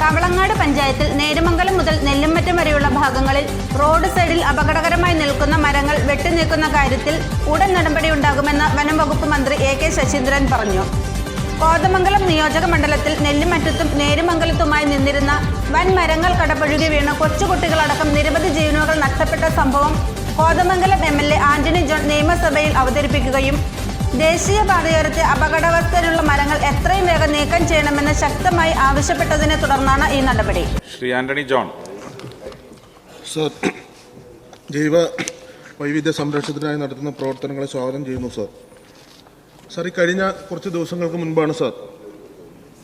കവളങ്ങാട് പഞ്ചായത്തിൽ നേരുമംഗലം മുതൽ നെല്ലുമറ്റം വരെയുള്ള ഭാഗങ്ങളിൽ റോഡ് സൈഡിൽ അപകടകരമായി നിൽക്കുന്ന മരങ്ങൾ വെട്ടിനീക്കുന്ന കാര്യത്തിൽ ഉടൻ നടപടി ഉണ്ടാകുമെന്ന് വനം വകുപ്പ് മന്ത്രി എ കെ ശശീന്ദ്രൻ പറഞ്ഞു. കോതമംഗലം നിയോജക മണ്ഡലത്തിൽ നെല്ലിമറ്റത്തും നേരുമംഗലത്തുമായി നിന്നിരുന്ന വൻ മരങ്ങൾ കടപഴുകി വീണ് കൊച്ചുകുട്ടികളടക്കം നിരവധി ജീവനുകൾ നഷ്ടപ്പെട്ട സംഭവം Kothamangalam M L A Antony John നിയമസഭയിൽ അവതരിപ്പിക്കുകയും ദേശീയപാതയോരത്തെ അപകടാവസ്ഥയിലുള്ള മരങ്ങൾ എത്രയും വേഗം നീക്കം ചെയ്യണമെന്ന് ശക്തമായി ആവശ്യപ്പെട്ടതിനെ തുടർന്നാണ് ഈ നടപടി. ശ്രീ ആന്റണി ജോൺ. സർ ജൈവ വൈവിധ്യ സംരക്ഷണത്തിനായി നടത്തുന്ന പ്രവർത്തനങ്ങളെ സ്വാഗതം ചെയ്യുന്നു സർ. സർ ഈ കഴിഞ്ഞ കുറച്ച് ദിവസങ്ങൾക്ക് മുൻപാണ് സർ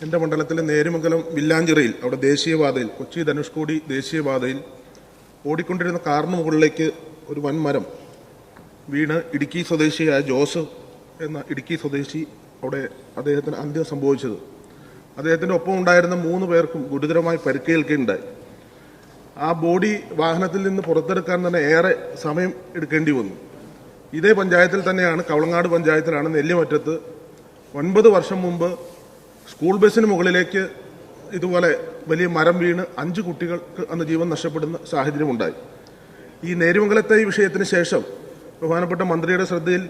എന്റെ മണ്ഡലത്തിലെ നേരുമംഗലം വില്ലാഞ്ചിറയിൽ അവിടെ ദേശീയപാതയിൽ കൊച്ചി ധനുഷ്കോടി ദേശീയപാതയിൽ ഓടിക്കൊണ്ടിരുന്ന കാറിന് മുകളിലേക്ക് ഒരു വൻമരം വീണ് ഇടുക്കി സ്വദേശിയായ ജോസഫ് എന്ന ഇടുക്കി സ്വദേശി അവിടെ അദ്ദേഹത്തിന് അന്ത്യം സംഭവിച്ചത്. അദ്ദേഹത്തിന്റെ ഒപ്പം ഉണ്ടായിരുന്ന മൂന്ന് പേർക്കും ഗുരുതരമായി പരിക്കേൽക്കുകയുണ്ടായി ആ ബോഡി വാഹനത്തിൽ നിന്ന് പുറത്തെടുക്കാൻ തന്നെ ഏറെ സമയം എടുക്കേണ്ടി വന്നു. ഇതേ പഞ്ചായത്തിൽ തന്നെയാണ് കവളങ്ങാട് പഞ്ചായത്തിലാണ് നെല്ലിമറ്റത്ത് ഒൻപത് വർഷം മുമ്പ് സ്കൂൾ ബസ്സിന് മുകളിലേക്ക് ഇതുപോലെ വലിയ മരം വീണ് അഞ്ച് കുട്ടികൾക്ക് അന്ന് ജീവൻ നഷ്ടപ്പെടുന്ന സാഹചര്യമുണ്ടായി. ഈ നേരുമംഗലത്തെ വിഷയത്തിന് ശേഷം ബഹുമാനപ്പെട്ട മന്ത്രിയുടെ ശ്രദ്ധയിൽ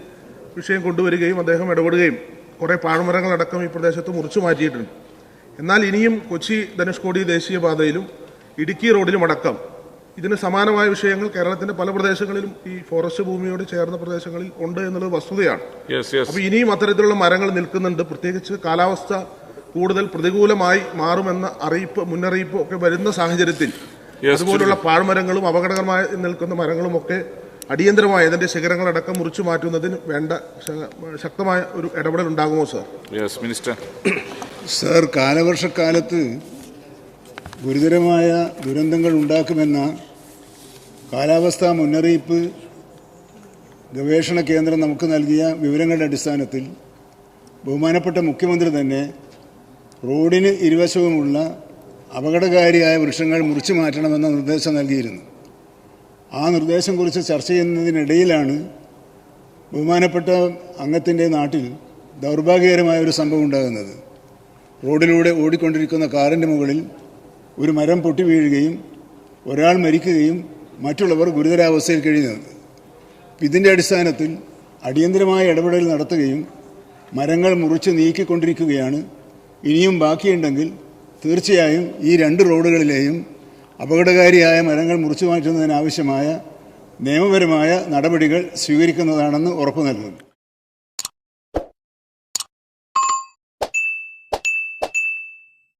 വിഷയം കൊണ്ടുവരികയും അദ്ദേഹം ഇടപെടുകയും കുറേ പാഴ്മരങ്ങളടക്കം ഈ പ്രദേശത്ത് മുറിച്ചു മാറ്റിയിട്ടുണ്ട്. എന്നാൽ ഇനിയും കൊച്ചി ധനുഷ്കോടി ദേശീയപാതയിലും ഇടുക്കി റോഡിലും അടക്കം ഇതിന് സമാനമായ വിഷയങ്ങൾ കേരളത്തിന്റെ പല പ്രദേശങ്ങളിലും ഈ ഫോറസ്റ്റ് ഭൂമിയോട് ചേർന്ന പ്രദേശങ്ങളിൽ ഉണ്ട് എന്നുള്ളത് വസ്തുതയാണ്. അപ്പൊ ഇനിയും അത്തരത്തിലുള്ള മരങ്ങൾ നിൽക്കുന്നുണ്ട്. പ്രത്യേകിച്ച് കാലാവസ്ഥ കൂടുതൽ പ്രതികൂലമായി മാറുമെന്ന അറിയിപ്പ് മുന്നറിയിപ്പ് ഒക്കെ വരുന്ന സാഹചര്യത്തിൽ അതുപോലുള്ള പാഴ്മരങ്ങളും അപകടകരമായി നിൽക്കുന്ന മരങ്ങളും ഒക്കെ അടിയന്തരമായി അതിന്റെ ശിഖരങ്ങളടക്കം മുറിച്ചു മാറ്റുന്നതിന് വേണ്ട ശക്തമായ ഒരു ഇടപെടൽ ഉണ്ടാകുമോ സാർ? യെസ് മിനിസ്റ്റർ സാർ കാലവർഷക്കാലത്ത് ഗുരുതരമായ ദുരന്തങ്ങൾ ഉണ്ടാക്കുമെന്ന കാലാവസ്ഥാ മുന്നറിയിപ്പ് ഗവേഷണ കേന്ദ്രം നമുക്ക് നൽകിയ വിവരങ്ങളുടെ അടിസ്ഥാനത്തിൽ ബഹുമാനപ്പെട്ട മുഖ്യമന്ത്രി തന്നെ റോഡിന് ഇരുവശവുമുള്ള അപകടകാരിയായ വൃക്ഷങ്ങൾ മുറിച്ചു മാറ്റണമെന്ന നിർദ്ദേശം നൽകിയിരുന്നു. ആ നിർദ്ദേശം കുറിച്ച് ചർച്ച ചെയ്യുന്നതിനിടയിലാണ് ബഹുമാനപ്പെട്ട അംഗത്തിന്റെ നാട്ടിൽ ദൗർഭാഗ്യകരമായ ഒരു സംഭവം ഉണ്ടാകുന്നത്. റോഡിലൂടെ ഓടിക്കൊണ്ടിരിക്കുന്ന കാറിന്റെ മുകളിൽ ഒരു മരം പൊട്ടി വീഴുകയും ഒരാൾ മരിക്കുകയും മറ്റുള്ളവർ ഗുരുതരാവസ്ഥയിൽ കഴിയുന്നത്. ഇതിന്റെ അടിസ്ഥാനത്തിൽ അടിയന്തരമായ ഇടപെടൽ നടത്തുകയും മരങ്ങൾ മുറിച്ച് നീക്കിക്കൊണ്ടിരിക്കുകയാണ്. ഇനിയും ബാക്കിയുണ്ടെങ്കിൽ തീർച്ചയായും ഈ രണ്ട് റോഡുകളിലെയും അപകടകാരിയായ മരങ്ങൾ മുറിച്ചു മാറ്റുന്നതിനാവശ്യമായ നിയമപരമായ നടപടികൾ സ്വീകരിക്കുന്നതാണെന്ന് ഉറപ്പു നൽകുന്നു.